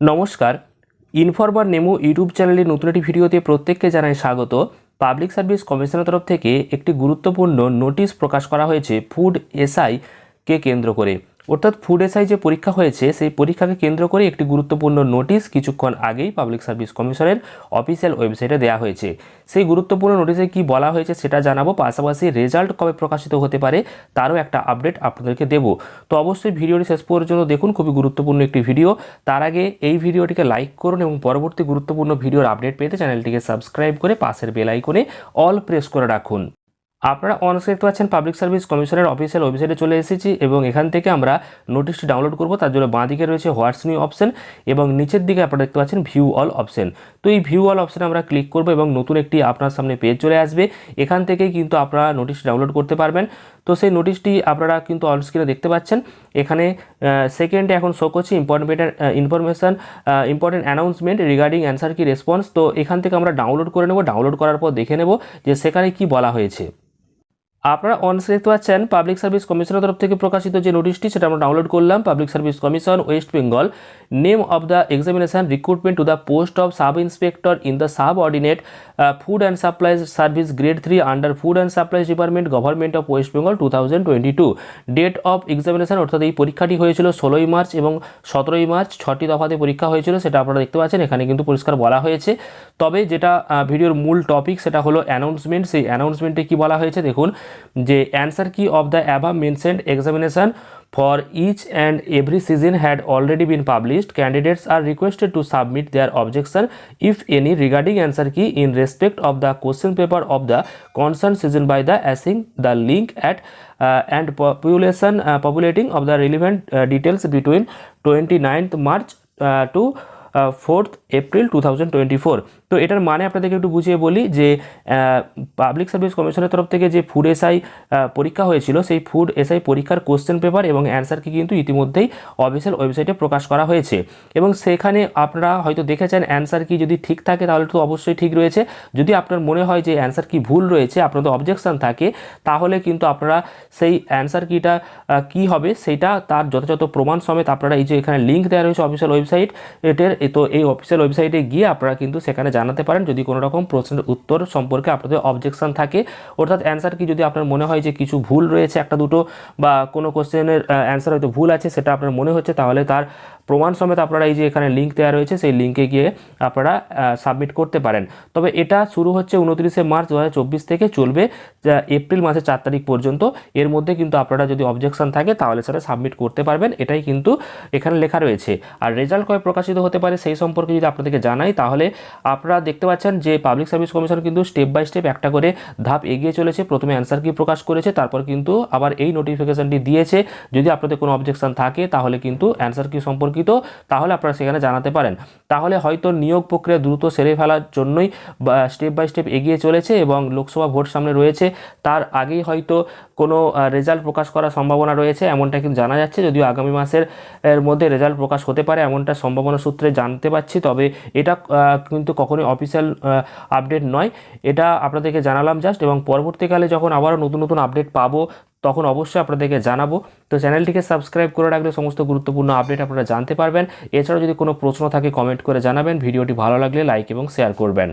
নমস্কার। ইনফরমার নেমো ইউটিউব চ্যানেলে নতুন একটি ভিডিওতে প্রত্যেককে জানাই স্বাগত। পাবলিক সার্ভিস কমিশনের তরফ থেকে একটি গুরুত্বপূর্ণ নোটিশ প্রকাশ করা হয়েছে ফুড এসআই কে কেন্দ্র করে। অর্থাৎ ফুড এসআই যে পরীক্ষা হয়েছে, সেই পরীক্ষাকে কেন্দ্র করে একটি গুরুত্বপূর্ণ নোটিশ কিছুক্ষণ আগেই পাবলিক সার্ভিস কমিশনের অফিসিয়াল ওয়েবসাইটে দেওয়া হয়েছে। সেই গুরুত্বপূর্ণ নোটিশে কি বলা হয়েছে সেটা জানাব, পাশাপাশি রেজাল্ট কবে প্রকাশিত হতে পারে তারও একটা আপডেট আপনাদেরকে দেব। তো অবশ্যই ভিডিওটি শেষ পর্যন্ত দেখুন, খুবই গুরুত্বপূর্ণ একটি ভিডিও তার আগে এই ভিডিওটিকে লাইক করুন এবং পরবর্তী গুরুত্বপূর্ণ ভিডিওর আপডেট পেতে চ্যানেলটিকে সাবস্ক্রাইব করে পাশের বেল আইকনে অল প্রেস করে রাখুন। আপনারা অনস্ক্রিন দেখতে পাচ্ছেন পাবলিক সার্ভিস কমিশনের অফিসিয়াল ওয়েবসাইটে চলে এসেছি এবং এখান থেকে আমরা নোটিশটি ডাউনলোড করব। তার জন্য বাঁ দিকে রয়েছে হোয়াটস নিউ অপশন এবং নিচের দিকে আপনারা দেখতে পাচ্ছেন ভিউ অল অপশন তো এই ভিউ অল অপশনে আমরা ক্লিক করব এবং নতুন একটি আপনার সামনে পেজ চলে আসবে। এখান থেকেই কিন্তু আপনারা নোটিশটি ডাউনলোড করতে পারবেন। তো সেই নোটিশটি আপনারা কিন্তু অনস্ক্রিনে দেখতে পাচ্ছেন। এখানে সেকেন্ডে এখন শো করছে important information important announcement regarding answer key response তো এখান থেকে আমরা ডাউনলোড করে নেব। ডাউনলোড করার পর দেখে নেব যে সেখানে কি বলা হয়েছে। আপনারা অনস্ক্রিন দেখতে পাচ্ছেন পাবলিক সার্ভিস কমিশনের তরফ থেকে প্রকাশিত যে নোটিশটি সেটা আমরা ডাউনলোড করলাম। Public service commission West Bengal name of the examination recruitment to the post of sub inspector in the subordinate food and supplies service grade three under food and supplies department government of West Bengal two thousand twenty two date of examination অর্থাৎ এই পরীক্ষাটি হয়েছিল ষোলোই March এবং সতেরোই March ছটি দফাতে পরীক্ষা হয়েছিল, সেটা আপনারা দেখতে পাচ্ছেন। এখানে কিন্তু পরিষ্কার বলা হয়েছে। তবে যেটা ভিডিওর মূল টপিক সেটা হলো অ্যানাউন্সমেন্ট সেই অ্যানাউন্সমেন্টে কি বলা হয়েছে দেখুন, যে answer key of the above mentioned examination for each and every season had already been published candidates are requested to submit their objection if any regarding answer key in respect of the question paper of the concern season by the accessing the link at and population populating of the relevant details between twenty ninth March to fourth April to তো এটার মানে আপনাদেরকে একটু বুঝিয়ে বলি যে public service কমিশনের তরফ থেকে যে ফুড এসআই পরীক্ষা হয়েছিল, সেই ফুড এসআই পরীক্ষার কোশ্চেন পেপার এবং অ্যান্সারকে কিন্তু ইতিমধ্যেই অফিসিয়াল ওয়েবসাইটে প্রকাশ করা হয়েছে। এবং সেখানে আপনারা হয়তো দেখেছেন অ্যান্সার কি যদি ঠিক থাকে তাহলে তো অবশ্যই ঠিক রয়েছে। যদি আপনার মনে হয় যে অ্যান্সার কি ভুল রয়েছে, আপনাদের অবজেকশন থাকে, তাহলে কিন্তু আপনারা সেই অ্যান্সার কিটা কি হবে, সেটা তার যথাযথ প্রমাণ সমেত আপনারা এই যে এখানে লিঙ্ক দেওয়া রয়েছে অফিসিয়াল ওয়েবসাইট এ তো এই অফিসিয়াল ওয়েবসাইটে গিয়ে আপনারা কিন্তু সেখানে জানাতে পারেন যদি কোনো রকম প্রশ্নের উত্তর সম্পর্কে আপনাদের অবজেকশন থাকে। অর্থাৎ অ্যান্সার কি যদি আপনার মনে হয় যে কিছু ভুল রয়েছে একটা দুটো বা কোনো কোশ্চেনের অ্যান্সার হয়তো ভুল আছে সেটা আপনার মনে হচ্ছে তাহলে তার প্রমাণ সমেত আপনারা এই যে এখানে লিঙ্ক দেওয়া রয়েছে, সেই লিঙ্কে গিয়ে আপনারা সাবমিট করতে পারেন। তবে এটা শুরু হচ্ছে উনত্রিশে মার্চ দু হাজার চব্বিশ থেকে চলবে এপ্রিল মাসের চার তারিখ পর্যন্ত। এর মধ্যে কিন্তু আপনারা যদি অবজেকশন থাকে, তাহলে সেটা সাবমিট করতে পারবেন। এটাই কিন্তু এখানে লেখা রয়েছে। আর রেজাল্ট কবে প্রকাশিত হতে পারে, সেই সম্পর্কে যদি আপনাদেরকে জানাই, তাহলে আপনারা দেখতে পাচ্ছেন যে পাবলিক সার্ভিস কমিশন কিন্তু স্টেপ বাই স্টেপ একটা করে ধাপ এগিয়ে চলেছে। প্রথমে অ্যান্সার কি প্রকাশ করেছে, তারপর কিন্তু আবার এই নোটিফিকেশনটি দিয়েছে। যদি আপনাদের কোনো অবজেকশন থাকে, তাহলে কিন্তু অ্যান্সার কি সম্পর্কিত তাহলে আপনারা সেখানে জানাতে পারেন। তাহলে হয়তো নিয়োগ প্রক্রিয়া দ্রুত সেরে ফেলার জন্যই স্টেপ বাই স্টেপ এগিয়ে চলেছে এবং লোকসভা ভোট সামনে রয়েছে। তার আগেই হয়তো কোনো রেজাল্ট প্রকাশ করার সম্ভাবনা রয়েছে, এমনটা কিন্তু জানা যাচ্ছে। যদিও আগামী মাসের, এর মধ্যে রেজাল্ট প্রকাশ হতে পারে, এমনটা সম্ভাবনা সূত্রে জানতে পারছি। তবে এটা কিন্তু কখনোই অফিসিয়াল আপডেট নয়। এটা আপনাদেরকে জানালাম জাস্ট এবং পরবর্তীকালে যখন আবারও নতুন নতুন আপডেট পাবো তখন অবশ্যই আপনাদেরকে জানাব। তো চ্যানেলটিকে সাবস্ক্রাইব করে রাখলে সমস্ত গুরুত্বপূর্ণ আপডেট আপনারা জানতে পারবেন। এছাড়াও যদি কোনো প্রশ্ন থাকে কমেন্ট করে জানাবেন। ভিডিওটি ভালো লাগলে লাইক এবং শেয়ার করবেন।